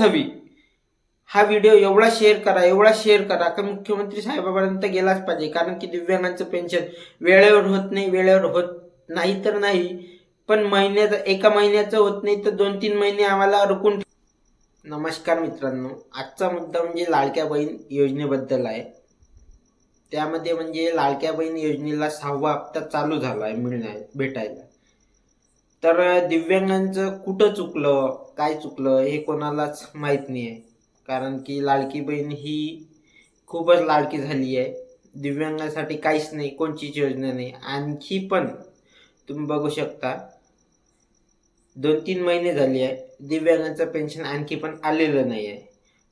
हवी हा व्हिडिओ एवढा शेअर करा एवढा शेअर करा का मुख्यमंत्री साहेबापर्यंत गेलाच पाहिजे. कारण की दिव्यांगांचं पेन्शन वेळेवर होत नाही वेळेवर होत नाही तर नाही पण महिन्याचं एका महिन्याचं होत नाही तर दोन तीन महिने आम्हाला रुकून नमस्कार मित्रांनो आजचा मुद्दा म्हणजे लाडक्या बहीण योजनेबद्दल आहे. त्यामध्ये म्हणजे लाडक्या बहीण योजनेला सहावा हप्ता चालू झाला आहे मिळण्या भेटायला. तर दिव्यांगांचं कुठं चुकलं? काय चुकलं? हे कोणालाच माहीत नाही आहे कारण की लाडकी बहीण ही खूपच लाडकी झाली आहे. दिव्यांगासाठी काहीच नाही कोणतीच योजना नाही. आणखी पण तुम्ही बघू शकता दोन तीन महिने झाले आहे. दिव्यांगांचं पेन्शन आणखी पण आलेलं नाही आहे.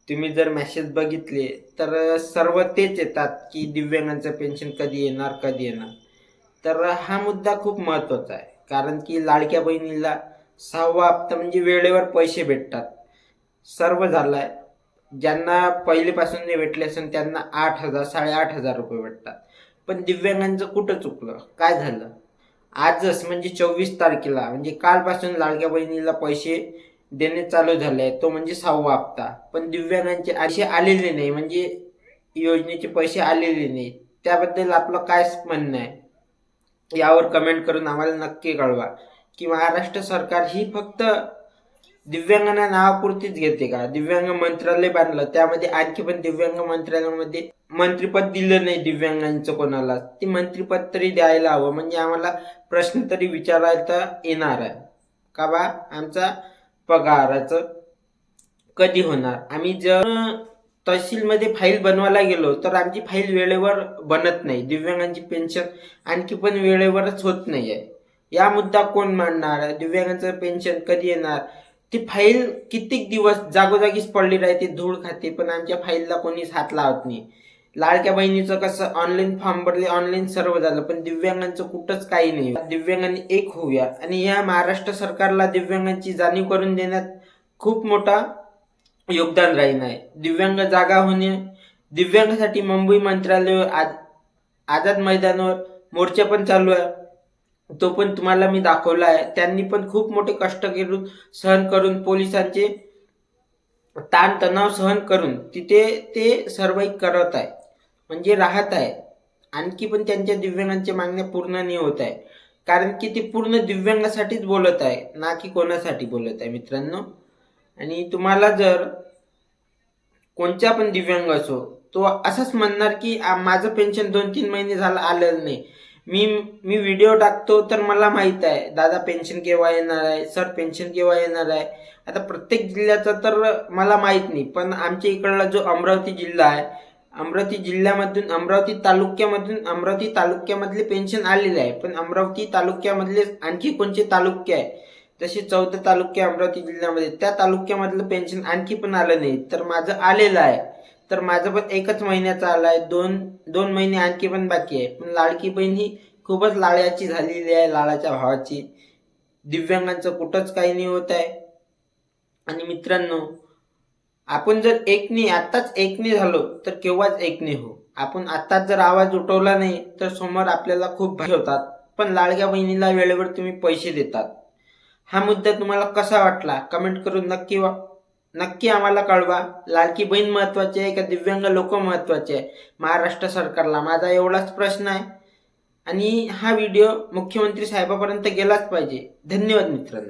तुम्ही जर मॅसेज बघितले तर सर्व तेच येतात की दिव्यांगांचं पेन्शन कधी येणार कधी येणार. तर हा मुद्दा खूप महत्त्वाचा आहे. कारण की लाडक्या बहिणीला सहावा हप्ता म्हणजे वेळेवर पैसे भेटतात. सर्व झालं आहे ज्यांना पहिलेपासून नाही भेटले असेल त्यांना आठ हजार साडेआठ हजार रुपये भेटतात. पण दिव्यांगांचं कुठं चुकलं? काय झालं? आजच म्हणजे चोवीस तारखेला म्हणजे कालपासून लाडक्या बहिणीला पैसे देणे चालू झाले आहे तो म्हणजे सहावा हप्ता. पण दिव्यांगांचे असे आलेले नाही म्हणजे योजनेचे पैसे आलेले नाही. त्याबद्दल आपलं काय म्हणणं आहे? यावर कमेंट करून आम्हाला नक्की कळवा. की महाराष्ट्र सरकार ही फक्त दिव्यांगांना नावापुरतीच घेते का? दिव्यांग मंत्रालय बांधलं त्यामध्ये आणखी पण दिव्यांग मंत्रालयामध्ये मंत्रीपद दिलं नाही दिव्यांगांचं कोणाला. ते मंत्रीपद तरी द्यायला हवं म्हणजे आम्हाला प्रश्न तरी विचारायला येणार आहे. का बा? आमचा पगाराचं कधी होणार? आम्ही जर तहसीलमध्ये फाईल बनवायला गेलो तर आमची फाईल वेळेवर बनत नाही. दिव्यांगांची पेन्शन आणखी पण वेळेवरच होत नाही आहे या मुद्दा कोण मांडणार? दिव्यांगांचं पेन्शन कधी येणार? ती फाईल कित्येक दिवस जागोजागीच पडली राहते धूळ खाते पण आमच्या फाईलला कोणीच हात लावत नाही. लाडक्या बहिणीचं कसं ऑनलाईन फॉर्म भरले ऑनलाईन सर्व झालं पण दिव्यांगांचं कुठंच काही नाही. दिव्यांगांनी एक होऊया. आणि या महाराष्ट्र सरकारला दिव्यांगांची जाणीव करून देण्यात खूप मोठा योगदान राहील आहे. दिव्यांग जागा होणे दिव्यांगासाठी मुंबई मंत्रालय आज आझाद मैदानावर मोर्चा पण चालू आहे. तो पण तुम्हाला मी दाखवला आहे. त्यांनी पण खूप मोठे कष्ट करून सहन करून पोलिसांचे ताण तणाव सहन करून तिथे ते सर्वाईक करत आहे. म्हणजे राहत आहे. आणखी पण त्यांच्या दिव्यांगांच्या मागण्या पूर्ण नाही होत आहे. कारण की ते पूर्ण दिव्यांगासाठीच बोलत आहे. ना की कोणासाठी बोलत आहे मित्रांनो? आणि तुम्हाला जर कोणत्या पण दिव्यांग असो तो असंच म्हणणार की माझं पेन्शन दोन तीन महिने झालं आलेलं नाही. मी मी व्हिडिओ टाकतो तर मला माहीत आहे दादा पेन्शन केव्हा येणार आहे सर पेन्शन केव्हा येणार आहे. आता प्रत्येक जिल्ह्याचं तर मला माहीत नाही पण आमच्या इकडला जो अमरावती जिल्हा आहे अमरावती जिल्ह्यामधून अमरावती तालुक्यामधून अमरावती तालुक्यामधले पेन्शन आलेले आहे पण अमरावती तालुक्यामधले आणखी कोणते तालुके आहे? तसे चौदा तालुके अमरावती जिल्ह्यामध्ये. त्या तालुक्यामधलं पेन्शन आणखी पण आलं नाही. तर माझं आलेलं आहे. तर माझं पण एकच महिन्याचा आला आहे. दोन दोन महिने आणखी पण बाकी आहे. पण लाडकी बहीण ही खूपच लाळ्याची झालेली आहे. लाळाच्या भावाची. दिव्यांगांचं कुठंच काही नाही होत आहे. आणि मित्रांनो आपण जर एकने आत्ताच एकने झालो तर केव्हाच एकने हो? आपण आत्ताच जर आवाज उठवला नाही तर समोर आपल्याला खूप भय होतात. पण लाडक्या बहिणीला वेळेवर तुम्ही पैसे देतात. हा मुद्दा तुम्हाला कसा वाटला? कमेंट करून नक्की वा नक्की आम्हाला कळवा. लालकी बहीण महत्वाची आहे का दिव्यांग लोक महत्त्वाचे आहे? महाराष्ट्र सरकारला माझा एवढाच प्रश्न आहे. आणि हा व्हिडिओ मुख्यमंत्री साहेबापर्यंत गेलाच पाहिजे. धन्यवाद मित्रांनो.